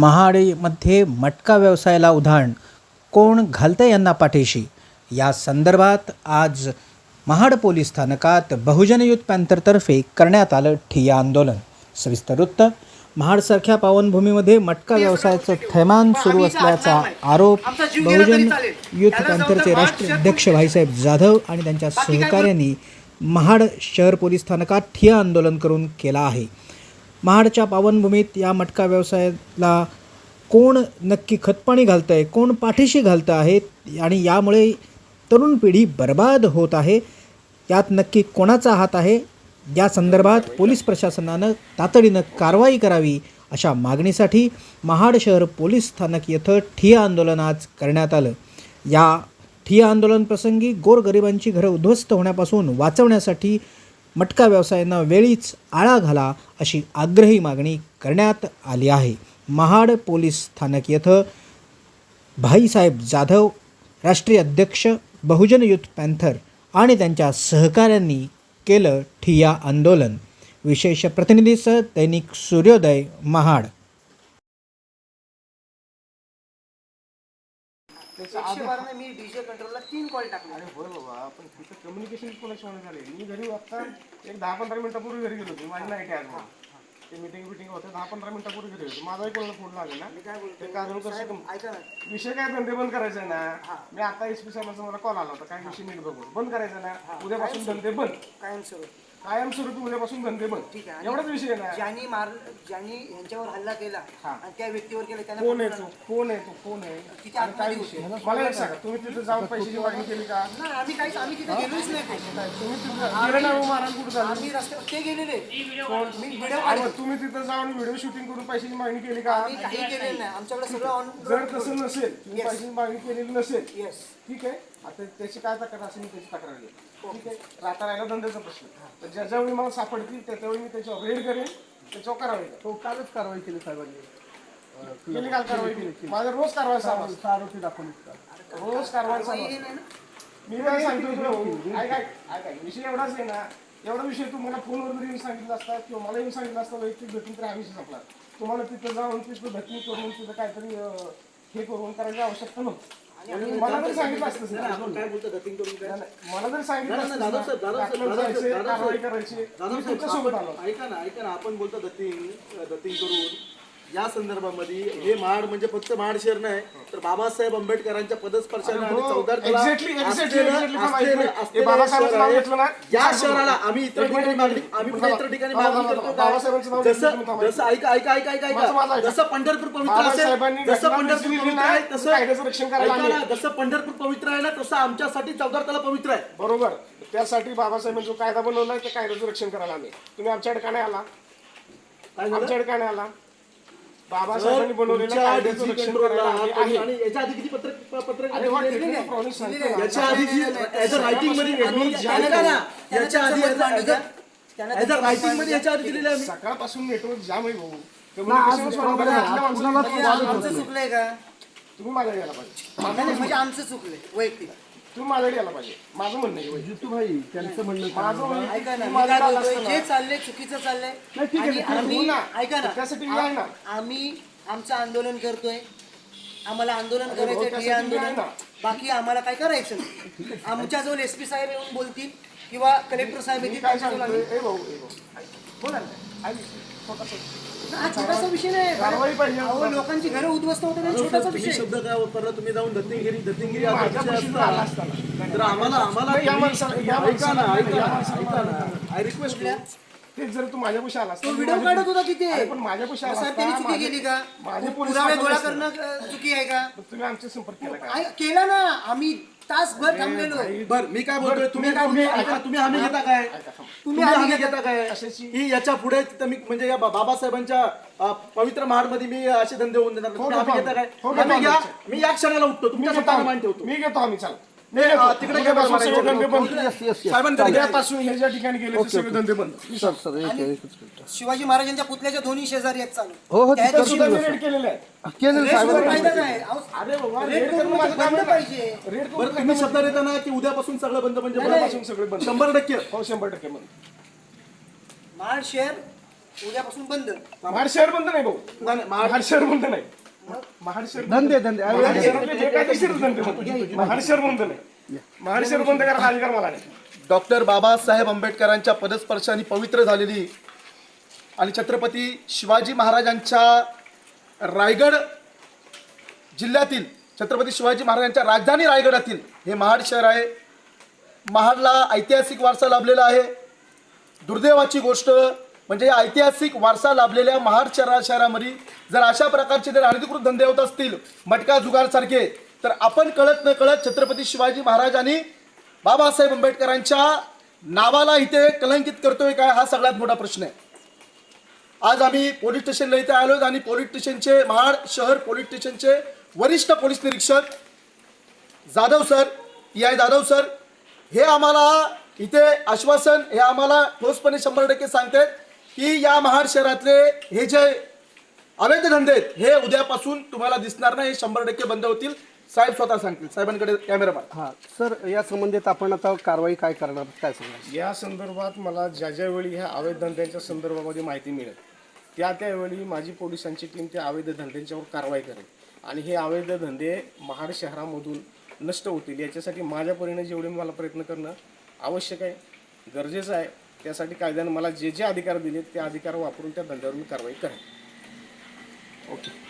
महाडमध्ये मटका व्यवसायाला उधाण कोण घालतं यांना पाठीशी? या संदर्भात आज महाड पोलीस स्थानकात बहुजन युथ पॅन्थरतर्फे करण्यात आलं ठिय्या आंदोलन. सविस्तर वृत्त महाडसारख्या पावनभूमीमध्ये मटका व्यवसायाचं थैमान सुरू असल्याचा आरोप बहुजन युथ पॅन्थरचे राष्ट्रीय अध्यक्ष भाईसाहेब जाधव आणि त्यांच्या सहकाऱ्यांनी महाड शहर पोलीस स्थानकात ठिय्या आंदोलन करून केला आहे. महाडच्या पावनभूमीत या मटका व्यवसायाला कोण नक्की खतपाणी घालतं आहे कोण पाठीशी घालतं आहे आणि यामुळे तरुण पिढी बर्बाद होत आहे यात नक्की कोणाचा हात आहे? या संदर्भात पोलीस प्रशासनानं तातडीनं कारवाई करावी अशा मागणीसाठी महाड शहर पोलीस स्थानक येथं ठिय्या आंदोलन आज करण्यात आलं. या ठिय्या आंदोलन प्रसंगी गोरगरिबांची घरं उद्ध्वस्त होण्यापासून वाचवण्यासाठी मटका व्यवसायांना वेळीच आळा घाला अशी आग्रही मागणी करण्यात आली आहे. महाड पोलीस स्थानक येथं भाईसाहेब जाधव राष्ट्रीय अध्यक्ष बहुजन युथ पॅन्थर आणि त्यांच्या सहकाऱ्यांनी केलं ठिया आंदोलन. विशेष प्रतिनिधीसह दैनिक सूर्योदय महाड. मी डीजे कंट्रोलला तीन कॉल टाकले. अरे होय बाबा पण तिथं कम्युनिकेशन कोणाशिवाय झाले मी घरी आता एक दहा पंधरा मिनिटापूर्वी घरी गेलो होतो. माझी नाईट आहे आज ते मिटिंग बिटिंग होतं. दहा पंधरा मिनिटापूर्वी घरी होतो. माझाही कोणाला फोन लागेल ना काय बोलतो ते कसं ऐका ना. विषय काय धंदे बंद करायचा ना? मी आता एस पी साहेबांचा मला कॉल आला होता. काय विषय नीट बघून. बंद करायचा ना? उद्यापासून धंदे बंद. कायम सुरू कायमस्वरूपी उद्यापासून धंदे बंद. ठीक आहे. एवढाच विषय आहे ना. ज्यांनी मार ज्यांनी यांच्यावर हल्ला केला आणि त्या व्यक्तीवर केला त्यांना कोण आहे तो? कोण आहे तो? कोण आहे? तिथे आणि काय आतमध्ये विषय? मला एक सांगा तुम्ही तिथे जाऊन पैशाची मागणी केली का? नाही आम्ही काहीच आम्ही तिथे गेलोच नाही. तुम्ही तिथे गेलं ना मारायला कुठं झालं आम्ही रस्त्यावर ते गेलेले. मी व्हिडिओ मग तुम्ही तिथं जाऊन व्हिडिओ शूटिंग करून पैशाची मागणी केली का? आम्ही काही केलेलं नाही. आमच्याकडे सगळं ऑन जर तसं नसेल तुम्ही पैशाची मागणी केलेली नसेल येस ठीक आहे? आता त्याची काय तक्रार असेल मी त्याची तक्रार घेईन. ठीक आहे? राहता राहिला धंद्याचा प्रश्न. तर ज्याच्यावेळी मला सापडतील त्याच्यावेळी मी त्याच्यावर रेड करेन त्याच्यावर कारवाई करेन. तो कालच कारवाई केली साहेबांनी. केली काल कारवाई? केली माझं रोज कारवाई चालू आरोपी दाखवले. रोज कारवाई चालू हे असते. मी काय सांगतो तुला भाऊ, ऐक ऐक ऐक ऐक. विषय एवढाच आहे ना एवढा विषय तू मला फोनवर जरी येऊन सांगितलं असता किंवा मला येऊन सांगितलं असतं वैयक्तिक भेटून तर हा विषय संपला. तुम्हाला तिथं जाऊन तिथं भेटून करून तिथं काहीतरी अं, हे करून करायची आवश्यकता नव्हती. मला जरी सांगितलं असतं सर, आपण काय बोलतो धतिंग करून काय. मला जर सांगितलं दादा कारवाई. करायची आलो ऐका ना ऐका ना आपण बोलतो दत्तिंग दत्तिंग करून या संदर्भामध्ये हे महाड म्हणजे फक्त महाड शहर नाही तर बाबासाहेब आंबेडकरांच्या पदस्पर्शाने आणि हो, चौदारला exactly, exactly, असलेलं- exactly, थांबा, असलेलं- इकडे- हे असलेलं बाबासाहेबांचं शहर नाव आहे. घेतलं ना, या. शहराला आम्ही इतर एक ठिकाणी मागणी आम्ही इतर ठिकाणी थांबा, मागणी थांबा, करतो बाबासाहेबांचं नाव काय? घेतलं तुम्ही जसं थांबा. जसं ऐका ऐका ऐका ऐका माझं- माझं ऐका ऐका. जसं पंढरपूर पवित्र असेल जसं घटना पंढरपूर पवित्र आहे तसं कायद्याचं रक्षण करायला ऐका ना. जसं पंढरपूर पवित्र आहे ना तसं आमच्यासाठी चौदार तला पवित्र आहे बरोबर त्यासाठी बाबासाहेबांनी जो कायदा बनवलाय त्या कायद्याचं रक्षण करायला आम्ही तुम्ही आमच्याकडे का नाही आला काय झालं? आमच्याकडे का नाही आला बाबासाहेबांनी बनवलेल्या तुमच्या कायद्याचं DG रक्षण कंट्रोलला करायला आम्ही आणि आहे. आणि याच्या आधी किती पत्रक पत्रक अरे वा, ठीक आहे, प्रॉमिस सांगतो ना. याच्या आधी जी ऍज अ रायटिंगमध्ये आम्ही ऐका ना याच्या आधी ऍज अ रायटिंगमध्ये याच्या आधी दिलेलं आहे आम्ही. सकाळपासून नेटवर्क जाम आहे भाऊ. Communication आमचं चुकलंय का? तुम्ही माझ्याकडे यायला पाहिजे. नाही, म्हणजे आमचं चुकलंय. वैयक्तिक. तुम्ही माझ्याकडे यायला पाहिजे माझं म्हणणं आहे जितू भाई त्यांचं म्हणणं माझं म्हणणं ऐका ना तुम्ही मी माझ्याकडे काय आला बोलतोय, असता जे ना. चाललंय चुकीचं चाललंय ठीक आहे, आणि ठीक आहे, आम्ही ना. ऐका ना त्यासाठी मी आहे ना. आम्ही आमचं आंदोलन करतोय आम्हाला आंदोलन हो, करायचं त्यासाठी हे मी आहे आंदोलन ना. बाकी आम्हाला काय करायचं नाही आमच्याजवळ एस पी साहेब येऊन बोलतील किंवा कलेक्टर साहेब मी येतील काय त्यांच्याजवळ सांगतोय आम्ही- ए भाऊ ए भाऊ ऐक. बोला ना? छोटासा. विषय नाही. पाहिजे. लोकांची घरं उद्ध्वस्त आणि छोटासा विषय. शब्द काय वापरला? तुम्ही जाऊन दत्तिंगिरी दत्तिंगिरी माझ्या. तर आम्हाला आम्हाला या माणसाला- या ऐका ना माणसाला- ऐका ना माणसाला ऐका ना. आय रिक्वेस्ट तेच जर तू माझ्यापाशी आला असता तो व्हिडिओ माझ्या- काढत होता तिथे. पण माझ्यापाशी आला त्यांनी चुकी केली का? माझे पोलीस पुरावे गोळा करणं चुकी आहे का. तुम्ही आमचे संपर्क केला केला ना. आम्ही तासभर थांबलेलो. बर मी काय बोलतोय? तुम्ही तुम्ही- तुम्ही तुम्ही- ऐका, तुम्ही हमी घेता काय. तुम्ही हमी घेता काय? ही याच्यापुढे तिथं मी म्हणजे या बा- बाबासाहेबांच्या अ, पवित्र महाडमध्ये मी असे धंदे होऊन देणार. नाही. तुम्ही हमी घेता काय? हमी घ्या. मी या क्षणाला उठतो. तुमच्या स्वतःला आम्ही. मान ठेवतो मी घेतो आम्ही चाल. अ, तिकडे सगळे धंदे बंद हे ज्या ठिकाणी गेले ते सगळे धंदे बंद शिवाजी महाराजांच्या पुतळ्याच्या दोन्ही शेजारी आहेत चालू हो हो त्या तिथं दिवशी सुद्धा मी रेड केलेले आहे. रेसवर फायदा काय अहो, अरे बाबा रेड रेड करून करून माझं बंद काम आहे ना. पाहिजे रेड बरं करून तुम्ही शब्द देता ना की उद्यापासून सगळं बंद म्हणजे उद्यापासून सगळे बंद. शंभर टक्के. हो शंभर टक्के बंद. महाड शहर उद्यापासून बंद. महाड शहर बंद नाही भाऊ. नाही, नाही, महाड- महाड शहर बंद नाही. धंदे धंदे महाड शहरातले बेकायदेशीर धंदे होते. महाड शहर बंद नाही महाड शहर बंद करायला अधिकार मला नाही डॉक्टर बाबासाहेब आंबेडकरांच्या पदस्पर्शाने पवित्र झालेली आणि छत्रपती शिवाजी महाराजांच्या रायगड जिल्ह्यातील छत्रपती शिवाजी महाराजांच्या राजधानी रायगडातील हे महाड शहर आहे. महाडला ऐतिहासिक वारसा लाभलेला आहे. दुर्दैवाची गोष्ट म्हणजे ऐतिहासिक वारसा लाभलेल्या महाड शहरा शहरामध्ये जर अशा प्रकारचे जर अनधिकृत धंदे होत असतील मटका जुगारसारखे तर आपण कळत न कळत छत्रपती शिवाजी महाराजांनी बाबासाहेब आंबेडकरांच्या नावाला इथे कलंकित करतोय काय हा सगळ्यात मोठा प्रश्न आहे. आज आम्ही पोलीस स्टेशनला इथे आलो आणि पोलीस स्टेशनचे महाड शहर पोलीस स्टेशनचे वरिष्ठ पोलीस निरीक्षक Jadhav sir T I Jadhav sir हे आम्हाला इथे आश्वासन हे आम्हाला ठोसपणे शंभर टक्के सांगतायत. की या महाड शहरातले हे जे अवैध धंदे आहेत हे उद्यापासून तुम्हाला दिसणार नाही हे शंभर टक्के बंद होतील. साहेब स्वतः सांगतील. साहेबांकडे कॅमेरा हा सर या संबंधित आपण आता कारवाई काय करणार काय सांगणार? या संदर्भात मला ज्या ज्या वेळी ह्या अवैध धंद्यांच्या संदर्भामध्ये माहिती मिळेल त्या त्यावेळी माझी पोलिसांची टीम त्या अवैध धंद्यांच्यावर कारवाई करेल. आणि हे अवैध धंदे महाड शहरामधून नष्ट होतील याच्यासाठी माझ्या परीने जेवढे मला प्रयत्न करणं आवश्यक आहे गरजेचं आहे. त्यासाठी कायद्यानं मला जे जे अधिकार दिले ते अधिकार वापरून त्या धंद्यावर मी कारवाई करेन. ओके.